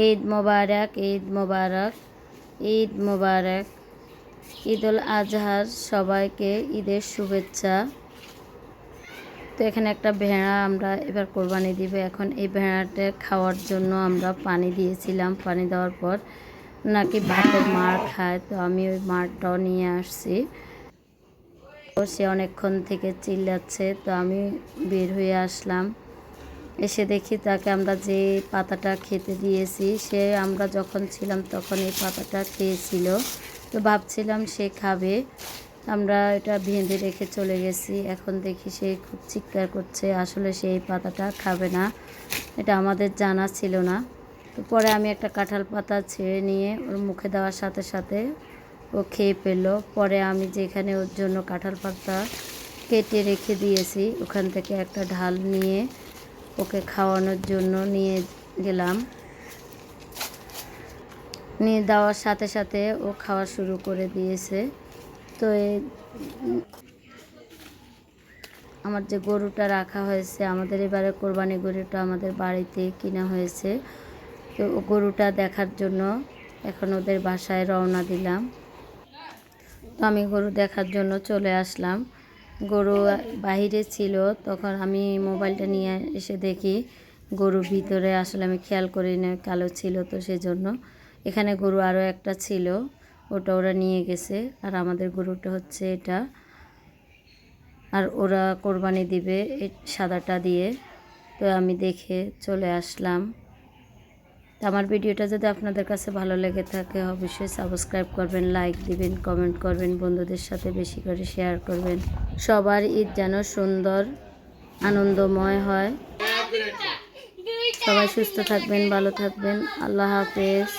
ঈদ মোবারক ঈদ মোবারক ঈদ মোবারক ঈদ উল আজহার, সবাইকে ঈদের শুভেচ্ছা। তো এখানে একটা ভেড়া আমরা এবার কোরবানি দিব। এখন এই ভেড়াটা খাওয়ার জন্য আমরা পানি দিয়েছিলাম। পানি দেওয়ার পর নাকি ভাতের মার খায়। তো আমি ওই মারটাও নিয়ে আসছি। তো সে অনেকক্ষণ থেকে চিল্লাচ্ছে। তো আমি বের হয়ে আসলাম। এসে দেখি তাকে আমরা যে পাতাটা খেতে দিয়েছি, সে আমরা যখন ছিলাম তখন এই পাতাটা খেয়েছিল। তো ভাবছিলাম সে খাবে। আমরা এটা ভেঁধে রেখে চলে গেছি। এখন দেখি সে খুব চিৎকার করছে, আসলে সে এই পাতাটা খাবে না। এটা আমাদের জানা ছিল না। তো পরে আমি একটা কাঁঠাল পাতা ছেড়ে নিয়ে ওর মুখে দেওয়ার সাথে সাথে ও খেয়ে পেল পরে আমি যেখানে ওর জন্য কাঁঠাল পাতা কেটে রেখে দিয়েছি, ওখান থেকে একটা ঢাল নিয়ে ওকে খাওয়ানোর জন্য নিয়ে গেলাম। নিয়ে দেওয়ার সাথে সাথে ও খাওয়া শুরু করে দিয়েছে। তো আমার যে গরুটা রাখা হয়েছে, আমাদের এবারে কোরবানি গরুটা আমাদের বাড়িতে কিনা হয়েছে। তো গরুটা দেখার জন্য এখন ওদের বাসায় রওনা দিলাম। তো আমি গরু দেখার জন্য চলে আসলাম। গরু বাহিরে ছিল, তখন আমি মোবাইলটা নিয়ে এসে দেখি গরু ভিতরে আসলে আমি খেয়াল করি না, কালো ছিল তো সেজন্য। এখানে গরু আরও একটা ছিল, ওটা ওরা নিয়ে গেছে। আর আমাদের গরুটা হচ্ছে এটা। আর ওরা কোরবানি দিবে সাদাটা দিয়ে। তো আমি দেখে চলে আসলাম। তো আমার ভিডিওটা যদি আপনাদের কাছে ভালো লেগে থাকে, অবশ্যই সাবস্ক্রাইব করবেন, লাইক দিবেন, কমেন্ট করবেন, বন্ধুদের সাথে বেশি করে শেয়ার করবেন। সবার ঈদ যেন সুন্দর, আনন্দময় হয়। সবাই সুস্থ থাকবেন, ভালো থাকবেন। আল্লাহ হাফেজ।